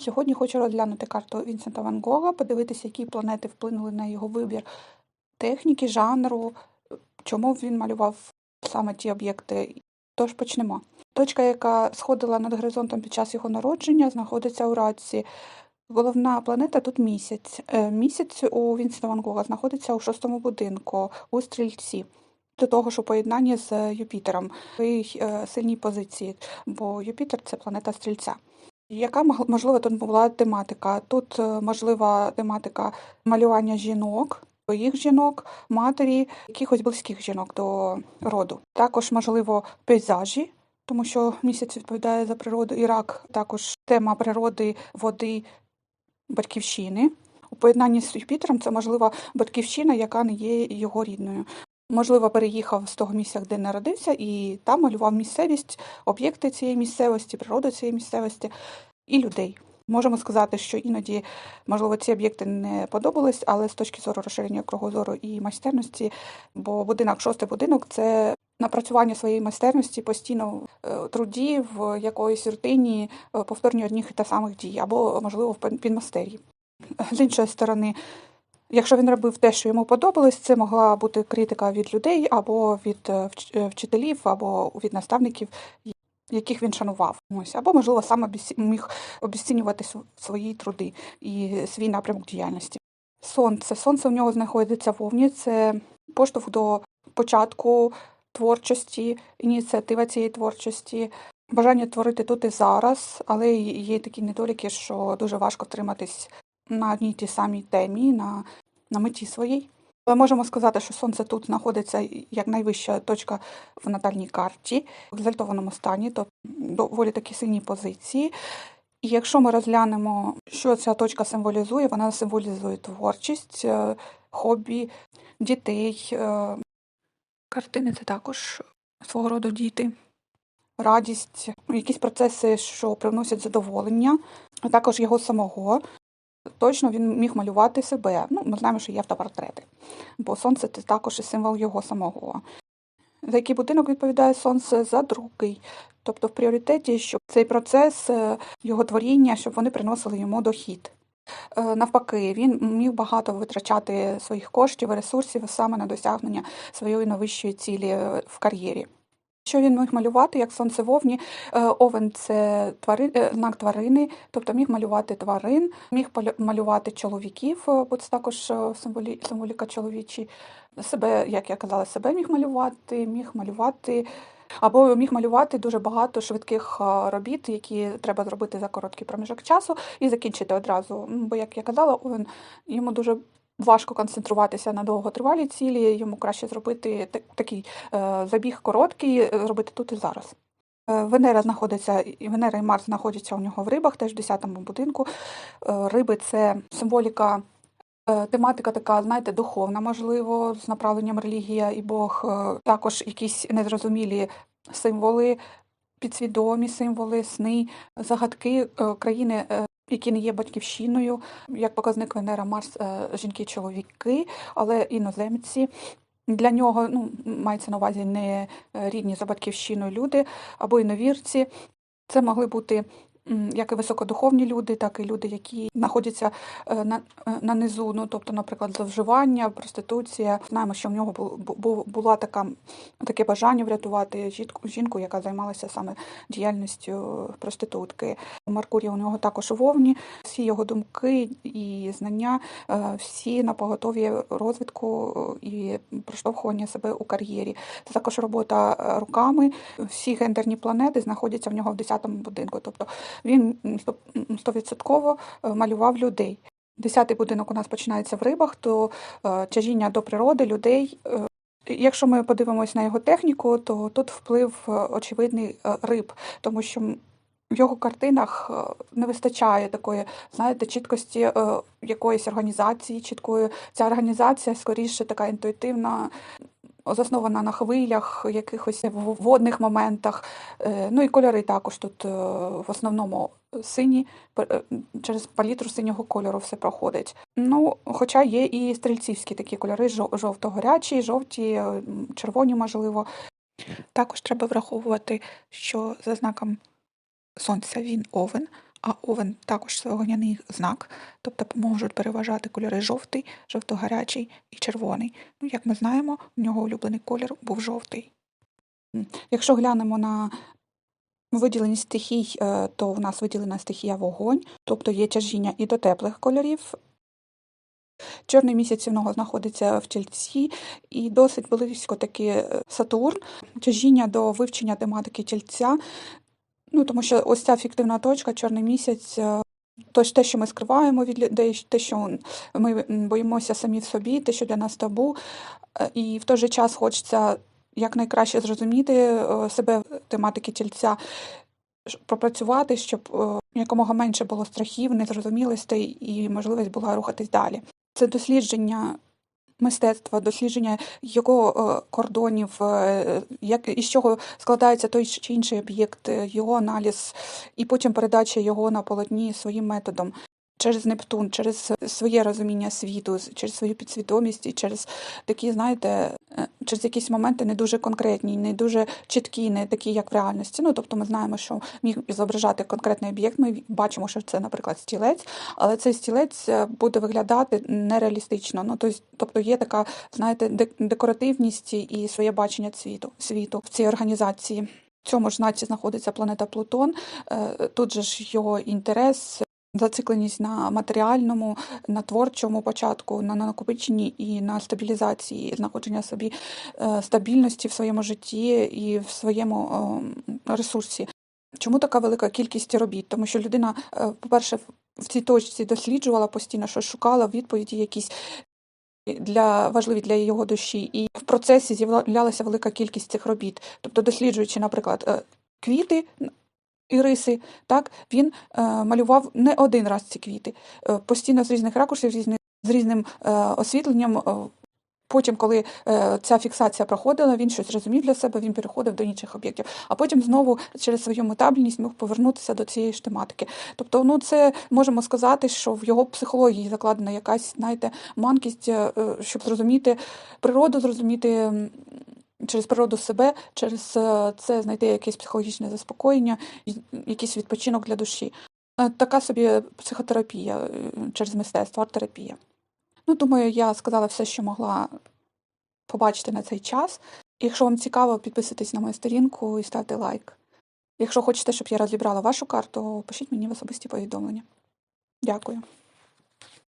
Сьогодні хочу розглянути карту Вінсента Ван Гога, подивитися, які планети вплинули на його вибір техніки, жанру, чому він малював саме ті об'єкти. Тож почнемо. Точка, яка сходила над горизонтом під час його народження, знаходиться у Раці. Головна планета тут місяць. Е, Місяць у Вінсента Ван Гога знаходиться у шостому будинку у стрільці. До того ж у поєднанні з Юпітером в е, сильній позиції, бо Юпітер це планета стрільця. Яка можливо тут була тематика? Тут е, можлива тематика малювання жінок, своїх жінок, матері, якихось близьких жінок до роду. Також можливо пейзажі, тому що місяць відповідає за природу і рак. Також тема природи, води, батьківщини. У поєднанні з Юпітером це можливо батьківщина, яка не є його рідною. Можливо, переїхав з того місця, де народився, і там малював місцевість, об'єкти цієї місцевості, природу цієї місцевості і людей. Можемо сказати, що іноді, можливо, ці об'єкти не подобались, але з точки зору розширення кругозору і майстерності, бо будинок, шостий будинок це напрацювання своєї майстерності постійно е, труді в якоїсь рутині, е, повторні одних і та самих дій, або, можливо, в пен- З іншої сторони, Якщо він робив те, що йому подобалось, це могла бути критика від людей або від е, е, вчителів, або від наставників, яких він шанував. Ось або, можливо, сам міг обіцінювати свої труди і свій напрямок діяльності. Сонце. Сонце у нього знаходиться в Овні. Це поштовх до початку творчості, ініціатива цієї творчості, бажання творити тут і зараз, але є такі недоліки, що дуже важко втриматись на одній тій самій темі, на, на меті своїй. Але можемо сказати, що сонце тут знаходиться як найвища точка в натальній карті в екзальтованому стані, тобто доволі такі сильні позиції. І якщо ми розглянемо, що ця точка символізує, вона символізує творчість, е, хобі, дітей. е, Картини це також свого роду діти, радість, якісь процеси, що привносять задоволення, а також його самого. Точно він міг малювати себе. Ну, ми знаємо, що є автопортрети, бо сонце це також і символ його самого. За який будинок відповідає сонце за другий. Тобто в пріоритеті, щоб цей процес е, його творіння, щоб вони приносили йому дохід. Е, Навпаки, він міг багато витрачати своїх коштів і ресурсів саме на досягнення своєї найвищої цілі е, в кар'єрі. Що він міг малювати, як сонце вовні, Е, овен це твари, е, знак тварини, тобто міг малювати тварин, міг малювати чоловіків, бо це також е, символі, символіка чоловічі. Себе, як я казала, себе міг малювати, міг малювати, або міг малювати дуже багато швидких робіт, які треба зробити за короткий проміжок часу, і закінчити одразу. Бо, як я казала, овен йому дуже важко концентруватися на довготривалі цілі, йому краще зробити такий е, забіг короткий, е, зробити тут і зараз. Е, Венера знаходиться, і Венера і Марс знаходяться у нього в рибах, теж в 10-му будинку. Риби це символіка, тематика така, знаєте, духовна, можливо, з направленням релігія і Бог, також якісь незрозумілі символи, підсвідомі символи, сни, загадки країни. Які не є батьківщиною, як показник Венера, Марс, е, жінки, чоловіки, але іноземці. Для нього ну, мається на увазі не рідні за батьківщиною люди або іновірці. Це могли бути як і високодуховні люди, так і люди, які знаходяться е, на, е, на низу. Ну, тобто, наприклад, зловживання, проституція. Знаємо, що в нього бу- бу- бу- була така таке бажання врятувати жінку, жінку, яка займалася саме діяльністю проститутки. Меркурій у нього також у вовні. Всі його думки і знання, е, всі на поготові розвитку і проштовхування себе у кар'єрі. Це також робота руками. Всі гендерні планети знаходяться в нього в 10-му будинку. Тобто він стовідсотково малював людей. Десятий будинок у нас починається в рибах, то е, тяжіння до природи, людей. е, Якщо ми подивимось на його техніку, то тут вплив е, очевидний е, риб, тому що в його картинах е, не вистачає такої, знаєте, чіткості е, якоїсь організації, чіткої. Ця організація скоріше така інтуїтивна, заснована на хвилях, якихось водних моментах. Е, Ну і кольори також тут е, в основному сині, е, через палітру синього кольору все проходить. Ну, хоча є і стрільцівські такі кольори, жовто-горячі, жовті, червоні, можливо. Також треба враховувати, що за знаком сонця він овен, А овен також вогняний знак, тобто можуть переважати кольори жовтий, жовто-гарячий і червоний. Ну, як ми знаємо, у нього улюблений колір був жовтий. Якщо глянемо на виділеність стихій, е, то в нас виділена стихія вогонь, тобто є тяжіння і до теплих кольорів. Чорний місяць у нього знаходиться в тільці, і досить близько таки е, Сатурн, тяжіння до вивчення тематики тільця. Ну, тому що ось ця фіктивна точка, чорний місяць, е, то ж те, що ми скриваємо від людей, те, що ми боїмося самі в собі, те, що для нас табу, е, і в той же час хочеться якнайкраще зрозуміти е, себе тематики тільця, пропрацювати, щоб якомога менше було страхів, незрозумілостей і можливість була рухатись далі. Це дослідження мистецтва, дослідження його е, кордонів, е, як із чого складається той чи інший об'єкт, е, його аналіз, і потім передача його на полотні своїм методом. Через Нептун, через своє розуміння світу, через свою підсвідомість і через такі, знаєте, е, через якісь моменти не дуже конкретні, не дуже чіткі, не такі, як в реальності. Ну, тобто ми знаємо, що міг зображати конкретний об'єкт. Ми бачимо, що це, наприклад, стілець, але цей стілець е, буде виглядати нереалістично. Ну, тобто, є така, знаєте, дек- декоративність і своє бачення світу, світу в цій організації. В цьому ж знаці знаходиться планета Плутон. Е, Тут же ж його інтерес, зацикленість на матеріальному, на творчому початку, на накопиченні і на стабілізації, знаходження собі е, стабільності в своєму житті і в своєму ем, ресурсі. Чому така велика кількість робіт? Тому що людина, е, по-перше, в- цій точці досліджувала постійно, щось шукала відповіді якісь для важливі для його душі, і в процесі з'являлася велика кількість цих робіт. Тобто, досліджуючи, наприклад, е, квіти н- і риси, так він е, малював не один раз ці квіти, е, постійно з різних ракурсів, з різних з різним е, освітленням. Потім, коли е, ця фіксація проходила, він щось розумів для себе, він переходив до інших об'єктів, а потім знову через свою метабельність міг повернутися до цієї ж тематики. Тобто, ну це можемо сказати, що в його психології закладена якась, знаєте, манкість, е, щоб зрозуміти природу, зрозуміти через природу себе, через е, це знайти якесь психологічне заспокоєння, якийсь відпочинок для душі. Е, Така собі психотерапія е, через мистецтво, арт-терапія. Ну, думаю, я сказала все, що могла побачити на цей час. Якщо вам цікаво, підписуйтесь на мою сторінку і ставте лайк. Якщо хочете, щоб я розібрала вашу карту, пишіть мені в особисті повідомлення. Дякую.